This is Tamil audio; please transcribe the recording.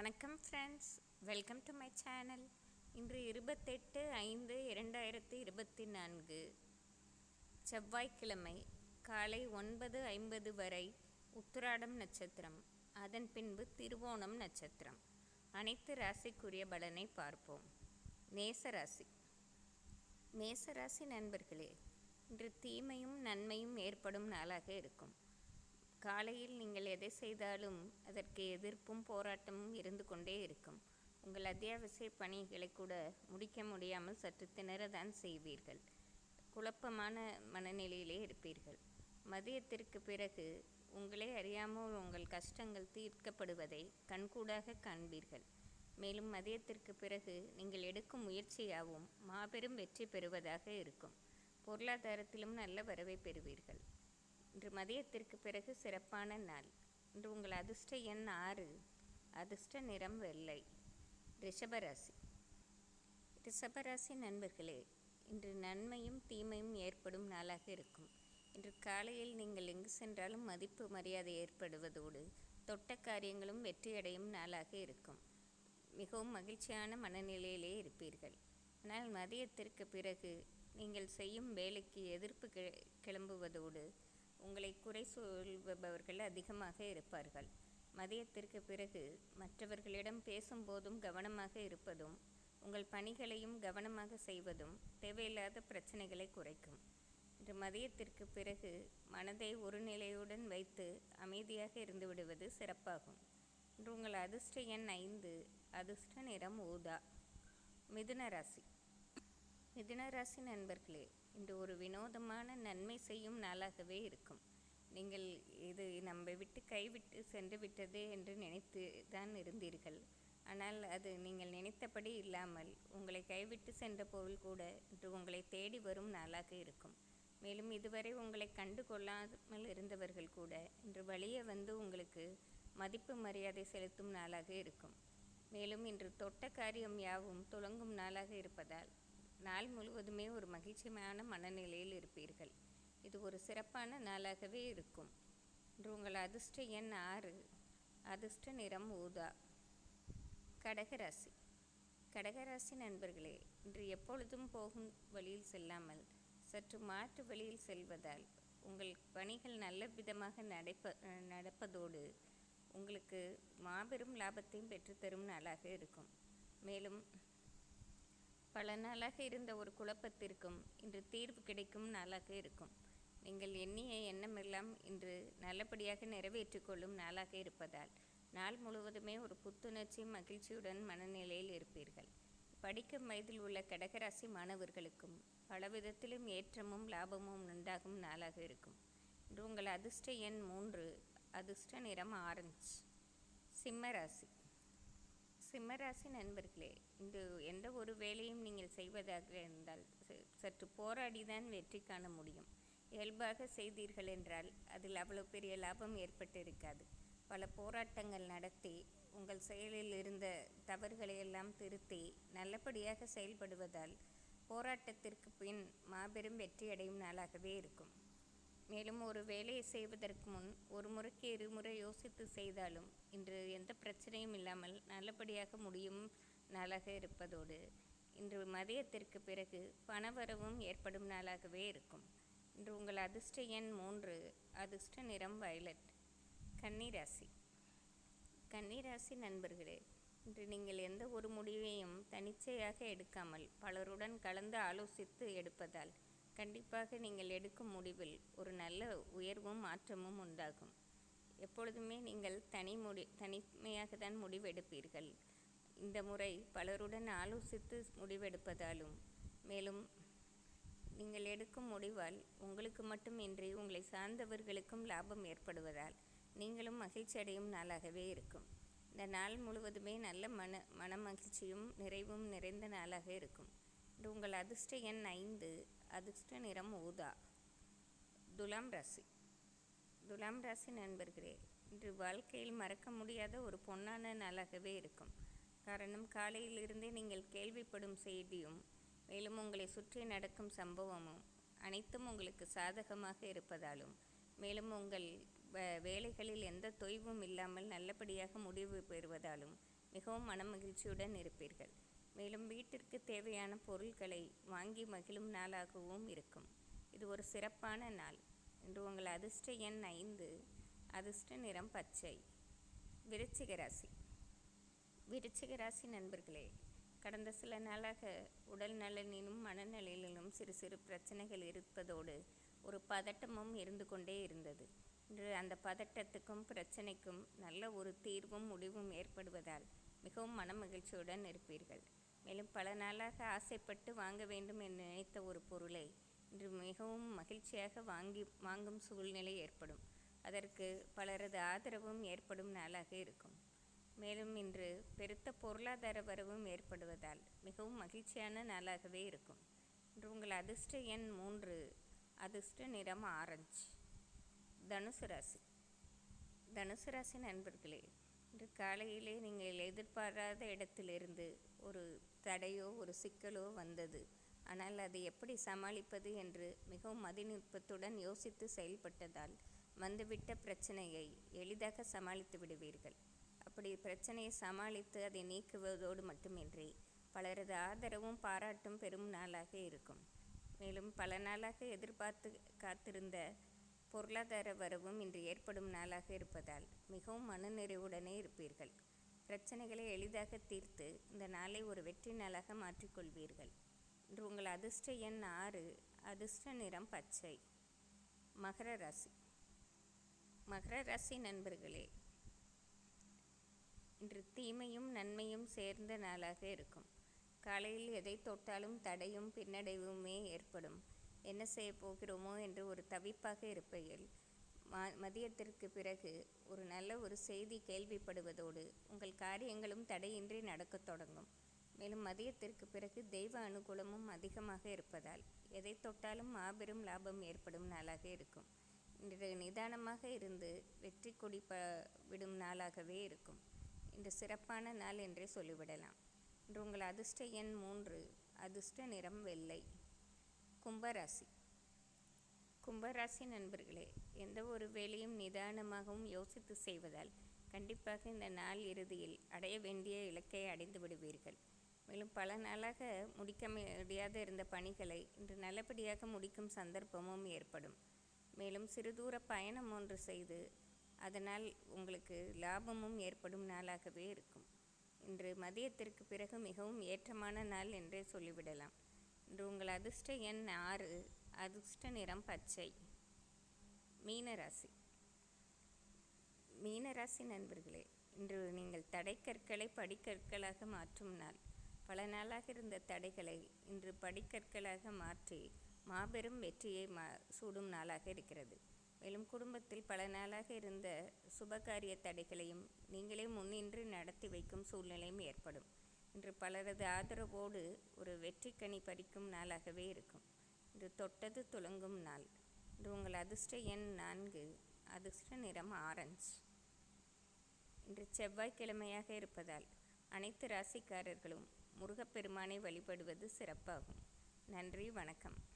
வணக்கம் friends welcome to my channel இன்று இருபத்தெட்டு ஐந்து இரண்டாயிரத்தி இருபத்தி நான்கு. செவ்வாய்க்கிழமை காலை ஒன்பது ஐம்பது வரை உத்திராடம் நட்சத்திரம். அதன் பின்பு திருவோணம் நட்சத்திரம். அனைத்து ராசிக்குரிய பலனை பார்ப்போம். மேசராசி. மேசராசி நண்பர்களே இன்று தீமையும் நன்மையும் ஏற்படும் நாளாக இருக்கும். காலையில் நீங்கள் எதை செய்தாலும் அதற்கு எதிர்ப்பும் போராட்டமும் இருந்து கொண்டே இருக்கும். உங்கள் அத்தியாவசிய பணிகளை கூட முடிக்க முடியாமல் சற்று திணறதான் செய்வீர்கள். குழப்பமான மனநிலையிலே இருப்பீர்கள். மதியத்திற்கு பிறகு உங்களே அறியாமல் உங்கள் கஷ்டங்கள் தீர்க்கப்படுவதை கண்கூடாக காண்பீர்கள். மேலும் மதியத்திற்கு பிறகு நீங்கள் எடுக்கும் முயற்சியாகவும் மாபெரும் வெற்றி பெறுவதாக இருக்கும். பொருளாதாரத்திலும் நல்ல வரவை பெறுவீர்கள். இன்று மதியத்திற்கு பிறகு சிறப்பான நாள். இன்று உங்கள் அதிர்ஷ்ட எண் ஆறு. அதிர்ஷ்ட நிறம் வெள்ளை. ரிஷபராசி. ரிஷபராசி நண்பர்களே இன்று நன்மையும் தீமையும் ஏற்படும் நாளாக இருக்கும். இன்று காலையில் நீங்கள் எங்கு சென்றாலும் மதிப்பு மரியாதை ஏற்படுவதோடு தொட்ட காரியங்களும் வெற்றியடையும் நாளாக இருக்கும். மிகவும் மகிழ்ச்சியான மனநிலையிலே இருப்பீர்கள். ஆனால் மதியத்திற்கு பிறகு நீங்கள் செய்யும் வேலைக்கு எதிர்ப்பு கிளம்புவதோடு உங்களை குறை சொல்பவர்கள் அதிகமாக இருப்பார்கள். மதியத்திற்கு பிறகு மற்றவர்களிடம் பேசும்போதும் கவனமாக இருப்பதும் உங்கள் பணிகளையும் கவனமாக செய்வதும் தேவையில்லாத பிரச்சனைகளை குறைக்கும். இன்று மதியத்திற்கு பிறகு மனதை ஒரு நிலையுடன் வைத்து அமைதியாக இருந்து விடுவது சிறப்பாகும். இன்று உங்கள் அதிர்ஷ்ட எண் ஐந்து அதிர்ஷ்ட நிறம் ஊதா. மிதுன ராசி. மிதுன ராசி நண்பர்களே இன்று ஒரு வினோதமான நன்மை செய்யும் நாளாகவே இருக்கும். நீங்கள் இது நம்மை விட்டு கைவிட்டு சென்று விட்டதே என்று நினைத்து தான் இருந்தீர்கள். ஆனால் அது நீங்கள் நினைத்தபடி இல்லாமல் உங்களை கைவிட்டு சென்ற பொருள் கூட இன்று உங்களை தேடி வரும் நாளாக இருக்கும். மேலும் இதுவரை உங்களை கண்டு கொள்ளாமல் இருந்தவர்கள் கூட இன்று வழியே வந்து உங்களுக்கு மதிப்பு மரியாதை செலுத்தும் நாளாக இருக்கும். மேலும் இன்று தொட்ட காரியம் யாவும் துளங்கும் நாளாக இருப்பதால் நாள் முழுவதுமே ஒரு மகிழ்ச்சியான மனநிலையில் இருப்பீர்கள். இது ஒரு சிறப்பான நாளாகவே இருக்கும். இன்று உங்கள் அதிர்ஷ்ட எண் ஆறு. அதிர்ஷ்ட நிறம் ஊதா. கடகராசி. கடகராசி நண்பர்களே இன்று எப்பொழுதும் போகும் வழியில் செல்லாமல் சற்று மாற்று வழியில் செல்வதால் உங்கள் பணிகள் நல்ல விதமாக நடைப்ப நடப்பதோடு உங்களுக்கு மாபெரும் லாபத்தையும் பெற்றுத்தரும் நாளாக இருக்கும். மேலும் பல நாளாக இருந்த ஒரு குழப்பத்திற்கும் இன்று தீர்வு கிடைக்கும் நாளாக இருக்கும். நீங்கள் எண்ணிய எண்ணமெல்லாம் இன்று நல்லபடியாக நிறைவேற்றிக் கொள்ளும் நாளாக இருப்பதால் நாள் முழுவதுமே ஒரு புத்துணர்ச்சி மகிழ்ச்சியுடன் மனநிலையில் இருப்பீர்கள். படிக்கும் வயதில் உள்ள கடகராசி மாணவர்களுக்கும் பல விதத்திலும் ஏற்றமும் லாபமும் உண்டாகும் நாளாக இருக்கும். இன்று உங்கள் அதிர்ஷ்ட எண் மூன்று அதிர்ஷ்ட நிறம் ஆரஞ்சு சிம்மராசி சிம்மராசி நண்பர்களே இந்த எந்த ஒரு வேலையும் நீங்கள் செய்வதாக இருந்தால் ச- சற்று போராடி தான் வெற்றி காண முடியும். இயல்பாக செய்தீர்கள் என்றால் அதில் அவ்வளோ பெரிய லாபம் ஏற்பட்டிருக்காது. பல போராட்டங்கள் நடத்தி உங்கள் செயலில் இருந்த தவறுகளை எல்லாம் திருத்தி நல்லபடியாக செயல்படுவதால் போராட்டத்திற்கு பின் மாபெரும் வெற்றியடையும் நாளாகவே இருக்கும். மேலும் ஒரு வேலையை செய்வதற்கு முன் ஒரு முறைக்கு இருமுறை யோசித்து செய்தாலும் இன்று எந்த பிரச்சனையும் இல்லாமல் நல்லபடியாக முடியும் நாளாக இருப்பதோடு இன்று மதியத்திற்கு பிறகு பணவரவும் ஏற்படும் நாளாகவே இருக்கும். இன்று உங்கள் அதிர்ஷ்ட எண் மூன்று அதிர்ஷ்ட நிறம் வயலட் கன்னிராசி. கன்னிராசி நண்பர்களே இன்று நீங்கள் எந்த ஒரு முடிவையும் தனிச்சையாக எடுக்காமல் பலருடன் கலந்து ஆலோசித்து எடுப்பதால் கண்டிப்பாக நீங்கள் எடுக்கும் முடிவில் ஒரு நல்ல உயர்வும் மாற்றமும் உண்டாகும். எப்பொழுதுமே நீங்கள் தனி முடி தனிமையாக தான் முடிவெடுப்பீர்கள். இந்த முறை பலருடன் ஆலோசித்து முடிவெடுப்பதாலும் மேலும் நீங்கள் எடுக்கும் முடிவால் உங்களுக்கு மட்டுமின்றி உங்களை சார்ந்தவர்களுக்கும் லாபம் ஏற்படுவதால் நீங்களும் மகிழ்ச்சி அடையும் நாளாகவே இருக்கும். இந்த நாள் முழுவதுமே நல்ல மன மன மகிழ்ச்சியும் நிறைவும் நிறைந்த நாளாக இருக்கும். உங்கள் அதிர்ஷ்ட எண் ஐந்து அதிர்ஷ்ட நிறம் ஊதா. துலாம் ராசி. துலாம் ராசி நண்பர்களே இன்று வாழ்க்கையில் மறக்க முடியாத ஒரு பொன்னான நாளாகவே இருக்கும். காரணம் காலையிலிருந்தே நீங்கள் கேள்விப்படும் செய்தியும் மேலும் உங்களை சுற்றி நடக்கும் சம்பவமும் அனைத்தும் உங்களுக்கு சாதகமாக இருப்பதாலும் மேலும் உங்கள் வே- வேலைகளில் எந்த தொய்வும் இல்லாமல் நல்லபடியாக முடிவு பெறுவதாலும் மிகவும் மனமகிழ்ச்சியுடன் இருப்பீர்கள். மேலும் வீட்டிற்கு தேவையான பொருட்களை வாங்கி மகிழும் நாளாகவும் இருக்கும். இது ஒரு சிறப்பான நாள். இன்று உங்கள் அதிர்ஷ்ட எண் ஐந்து அதிர்ஷ்ட நிறம் பச்சை. விருச்சிக ராசி. விருச்சிக ராசி நண்பர்களே கடந்த சில நாளாக உடல் நலனிலும் மனநிலையிலும் சிறு சிறு பிரச்சனைகள் இருப்பதோடு ஒரு பதட்டமும் இருந்து கொண்டே இருந்தது. இன்று அந்த பதட்டத்துக்கும் பிரச்சனைக்கும் நல்ல ஒரு தீர்வும் முடிவும் ஏற்படுவதால் மிகவும் மனமகிழ்ச்சியுடன் இருப்பீர்கள். மேலும் பல நாளாக ஆசைப்பட்டு வாங்க வேண்டும் என்று நினைத்த ஒரு பொருளை இன்று மிகவும் மகிழ்ச்சியாக வாங்கி வாங்கும் சூழ்நிலை ஏற்படும். அதற்கு பலரது ஆதரவும் ஏற்படும் நாளாக இருக்கும். மேலும் இன்று பெருத்த பொருளாதார வரவும் ஏற்படுவதால் மிகவும் மகிழ்ச்சியான நாளாகவே இருக்கும். இன்று உங்கள் அதிர்ஷ்ட எண் மூன்று அதிர்ஷ்ட நிறம் ஆரஞ்சு. தனுசு ராசி. தனுசு ராசி நண்பர்களே இன்று காலையிலே நீங்கள் எதிர்பாராத இடத்திலிருந்து ஒரு தடையோ ஒரு சிக்கலோ வந்தது. ஆனால் அதை எப்படி சமாளிப்பது என்று மிகவும் மதிநுட்பத்துடன் யோசித்து செயல்பட்டதால் வந்துவிட்ட பிரச்சனையை எளிதாக சமாளித்து விடுவீர்கள். அப்படி பிரச்சனையை சமாளித்து அதை நீக்குவதோடு மட்டுமின்றி பலரது ஆதரவும் பாராட்டும் பெரும் நாளாக இருக்கும். மேலும் பல நாளாக எதிர்பார்த்து காத்திருந்த பொருளாதார வரவும் இன்று ஏற்படும் நாளாக இருப்பதால் மிகவும் மனநிறைவுடனே இருப்பீர்கள். பிரச்சனைகளை எளிதாக தீர்த்து இந்த நாளை ஒரு வெற்றி நாளாக மாற்றிக்கொள்வீர்கள். இன்று உங்கள் அதிர்ஷ்ட எண் ஆறு அதிர்ஷ்ட நிறம் பச்சை. மகர ராசி. மகர ராசி நண்பர்களே இன்று தீமையும் நன்மையும் சேர்ந்த நாளாக இருக்கும். காலையில் எதை தொட்டாலும் தடையும் பின்னடைவுமே ஏற்படும். என்ன செய்ய போகிறோமோ என்று ஒரு தவிப்பாக இருப்பையில் மா மதியத்திற்கு பிறகு ஒரு நல்ல ஒரு செய்தி கேள்விப்படுவதோடு உங்கள் காரியங்களும் தடையின்றி நடக்கத் தொடங்கும். மேலும் மதியத்திற்கு பிறகு தெய்வ அனுகூலமும் அதிகமாக இருப்பதால் எதை தொட்டாலும் மாபெரும் லாபம் ஏற்படும் நாளாக இருக்கும். இன்று நிதானமாக இருந்து வெற்றி கொடி ப விடும் நாளாகவே இருக்கும். இன்று சிறப்பான நாள் என்றே சொல்லிவிடலாம். இன்று உங்கள் அதிர்ஷ்ட எண் மூன்று அதிர்ஷ்ட நிறம் வெள்ளை. கும்பராசி. கும்பராசி நண்பர்களே எந்த ஒரு வேலையும் நிதானமாகவும் யோசித்து செய்வதால் கண்டிப்பாக இந்த நாள் இறுதியில் அடைய வேண்டிய இலக்கை அடைந்து விடுவீர்கள். மேலும் பல நாளாக முடிக்க முடியாத இருந்த பணிகளை இன்று நல்லபடியாக முடிக்கும் சந்தர்ப்பமும் ஏற்படும். மேலும் சிறுதூர பயணம் ஒன்று செய்து அதனால் உங்களுக்கு லாபமும் ஏற்படும் நாளாகவே இருக்கும். இன்று மதியத்திற்கு பிறகு மிகவும் ஏற்றமான நாள் என்றே சொல்லிவிடலாம். இன்று உங்கள் அதிர்ஷ்ட எண் ஆறு. அதிர்ஷ்ட நிறம் பச்சை. மீனராசி. மீனராசி நண்பர்களே இன்று நீங்கள் தடைக்கற்களை படிக்கற்களாக மாற்றும் நாள். பல நாளாக இருந்த தடைகளை இன்று படிக்கற்களாக மாற்றி மாபெரும் வெற்றியை மா சூடும் நாளாக இருக்கிறது. மேலும் குடும்பத்தில் பல நாளாக இருந்த சுபகாரிய தடைகளையும் நீங்களே முன்னின்று நடத்தி வைக்கும் சூழ்நிலையும் ஏற்படும். இன்று பலரது ஆதரவோடு ஒரு வெற்றிக்கனி பறிக்கும் நாளாகவே இருக்கும். இன்று தொட்டது துளங்கும் நாள். இன்று உங்கள் அதிர்ஷ்ட எண் நான்கு அதிர்ஷ்ட நிறம் ஆரஞ்சு. இன்று செவ்வாய்க்கிழமையாக இருப்பதால் அனைத்து ராசிக்காரர்களும் முருகப்பெருமானை வழிபடுவது சிறப்பாகும். நன்றி வணக்கம்.